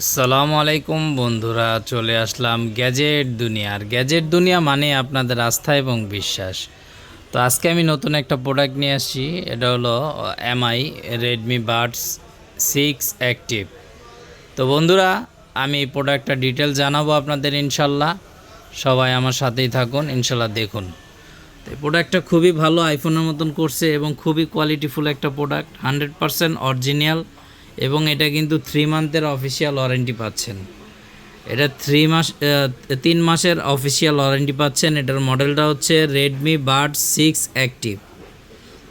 আসসালামু আলাইকুম বন্ধুরা, চলে আসলাম গ্যাজেট দুনিয়ার গ্যাজেট দুনিয়া মানে আপনাদের আস্থা এবং বিশ্বাস। তো আজকে আমি নতুন একটা প্রোডাক্ট নিয়ে আসছি, এটা হলো MI Redmi buds six active তো বন্ধুরা, আমি এই প্রোডাক্টটা ডিটেল জানাব আপনাদের ইনশাল্লাহ। সবাই আমার সাথেই থাকুন, ইনশাল্লাহ দেখুন। তো এই প্রোডাক্টটা খুবই ভালো আইফোনের মতন করছে এবং খুবই কোয়ালিটিফুল একটা প্রোডাক্ট হান্ড্রেড পারসেন্ট অরিজিনাল এবং এটা কিন্তু থ্রি মান্থের অফিসিয়াল ওয়ারেন্টি পাচ্ছেন। এটা থ্রি মাস তিন মাসের অফিসিয়াল ওয়ারেন্টি পাচ্ছেন। এটার মডেলটা হচ্ছে রেডমি বার্ড সিক্স অ্যাক্টিভ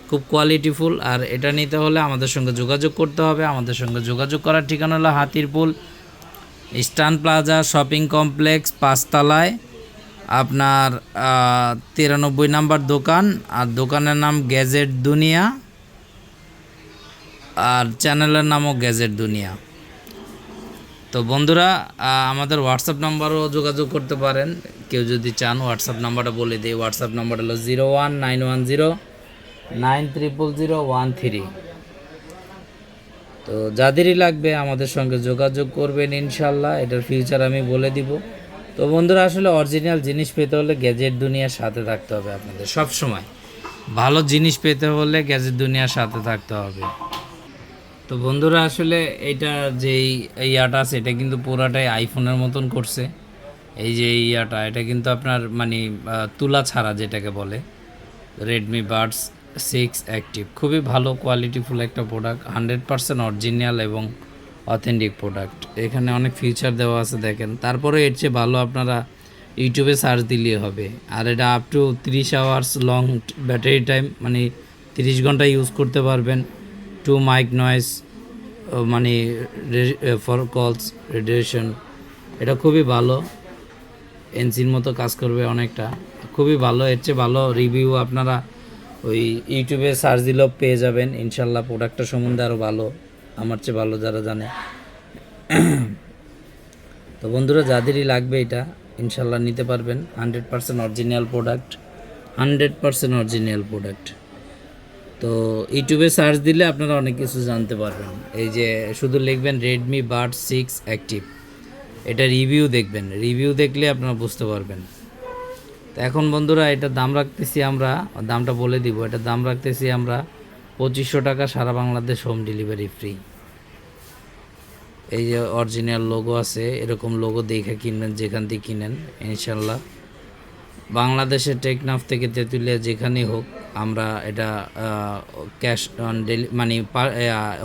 খুব কোয়ালিটিফুল আর এটা নিতে হলে আমাদের সঙ্গে যোগাযোগ করতে হবে। আমাদের সঙ্গে যোগাযোগ করার ঠিকানা হলো Hatirpul eastern plaza shopping complex পাঁচতলায়। আপনার তিরানব্বই নাম্বার দোকান। আর দোকানের নাম গ্যাজেট দুনিয়া আর চ্যানেলের নামও গ্যাজেট দুনিয়া। তো বন্ধুরা আমাদের হোয়াটসঅ্যাপ নাম্বারও যোগাযোগ করতে পারেন। কেউ যদি চান হোয়াটসঅ্যাপ নাম্বারটা বলে দিই। হোয়াটসঅ্যাপ নাম্বার হলো zero one nine one zero nine triple zero one three তো যাদেরই লাগবে আমাদের সঙ্গে যোগাযোগ করবেন ইনশাল্লাহ এটার ফিউচার আমি বলে দিব। তো বন্ধুরা, আসলে অরিজিনাল জিনিস পেতে হলে গ্যাজেট দুনিয়ার সাথে থাকতে হবে আপনাদের সব সময় ভালো জিনিস পেতে হলে গ্যাজেট দুনিয়ার সাথে থাকতে হবে। তো বন্ধুরা, আসলে এটা যেই ইয়াটা আছে, এটা কিন্তু পুরাটাই আইফোনের মতন করছে। এই যে ইয়াটা, এটা কিন্তু আপনার মানে তুলা ছাড়া যেটাকে বলে রেডমি বার্ডস সিক্স অ্যাক্টিভ খুবই ভালো কোয়ালিটিফুল একটা প্রোডাক্ট হান্ড্রেড পারসেন্ট অরিজিনাল এবং অথেন্টিক প্রোডাক্ট এখানে অনেক ফিচার দেওয়া আছে, দেখেন। তারপরে এর চেয়ে ভালো আপনারা ইউটিউবে সার্চ দিলে হবে। আর এটা আপ টু তিরিশ আওয়ার্স লং ব্যাটারি টাইম মানে তিরিশ ঘণ্টা ইউজ করতে পারবেন। টু মাইক নয়েস মানে ফর কলস রেডিয়েশন এটা খুবই ভালো। এনসির মতো কাজ করবে অনেকটা। খুবই ভালো, এর চেয়ে ভালো রিভিউ আপনারা ওই ইউটিউবে সার্চ দিলেও পেয়ে যাবেন। ইনশাল্লাহ প্রোডাক্টটা সম্বন্ধে আরও ভালো, আমার চেয়ে ভালো যারা জানে। তো বন্ধুরা, যাদেরই লাগবে এটা, ইনশাল্লাহ নিতে পারবেন। Hundred percent original product hundred percent original product তো ইউটিউবে সার্চ দিলে আপনারা অনেক কিছু জানতে পারবেন। এই যে শুধু লিখবেন রেডমি বার্ড সিক্স অ্যাক্টিভ এটা রিভিউ দেখবেন। রিভিউ দেখলে আপনারা বুঝতে পারবেন। তো এখন বন্ধুরা এটার দাম রাখতেছি আমরা, দামটা বলে দিব। এটার দাম রাখতেছি আমরা পঁচিশশো টাকা সারা বাংলাদেশ হোম ডেলিভারি ফ্রি এই যে অরিজিনাল লোগো আছে, এরকম লোগো দেখে কিনবেন, যেখান থেকে কিনেন, ইনশাল্লাহ। বাংলাদেশের টেকনাফ থেকে তেঁতুলিয়া যেখানেই হোক আমরা এটা ক্যাশ অন ডেলি মানে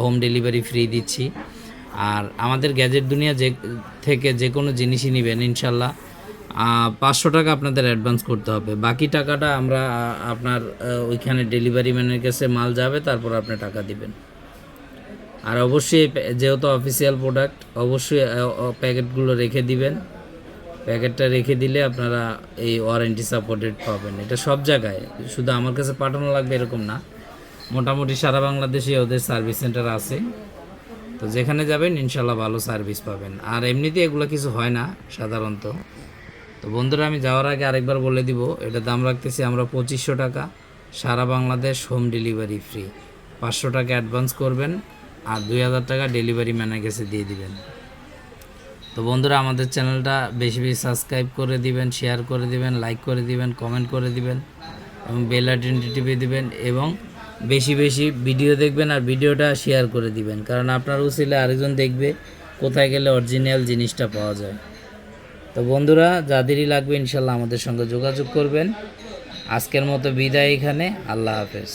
হোম ডেলিভারি ফ্রি দিচ্ছি। আর আমাদের গ্যাজেট দুনিয়া যে, থেকে যে কোনো জিনিসই নেবেন, ইনশাল্লাহ। পাঁচশো টাকা আপনাদের অ্যাডভান্স করতে হবে। বাকি টাকাটা আমরা আপনার ওইখানে ডেলিভারি ম্যানের কাছে মাল যাবে, তারপর আপনি টাকা দিবেন। আর অবশ্যই, যেহেতু অফিসিয়াল প্রোডাক্ট অবশ্যই প্যাকেটগুলো রেখে দিবেন। প্যাকেটটা রেখে দিলে আপনারা এই ওয়ারেন্টি সাপোর্টেড পাবেন। এটা সব জায়গায়। শুধু আমার কাছে পাঠানো লাগবে এরকম না। মোটামুটি সারা বাংলাদেশে ওদের সার্ভিস সেন্টার আছে। তো যেখানে যাবেন ইনশাল্লাহ ভালো সার্ভিস পাবেন। আর এমনিতে এগুলো কিছু হয় না, সাধারণত। তো বন্ধুরা, আমি যাওয়ার আগে আরেকবার বলে দিব, এটা দাম রাখতেছি আমরা পঁচিশশো টাকা। সারা বাংলাদেশ হোম ডেলিভারি ফ্রি পাঁচশো টাকা অ্যাডভান্স করবেন আর দুই হাজার টাকা ডেলিভারি ম্যানের কাছে দিয়ে দিবেন। তো বন্ধুরা, আমাদের চ্যানেলটা বেশি বেশি সাবস্ক্রাইব করে দিবেন শেয়ার করে দিবেন লাইক করে দিবেন কমেন্ট করে দিবেন এবং বেল আইকনটি টিপে দিবেন এবং বেশি বেশি ভিডিও দেখবেন আর ভিডিওটা শেয়ার করে দিবেন। কারণ আপনার উচিলে আরেকজন দেখবে কোথায় গেলে অরিজিনাল জিনিসটা পাওয়া যায়। তো বন্ধুরা যাদেরই লাগবে ইনশাল্লাহ আমাদের সঙ্গে যোগাযোগ করবেন। আজকের মতো বিদায় এখানে, আল্লাহ হাফেজ।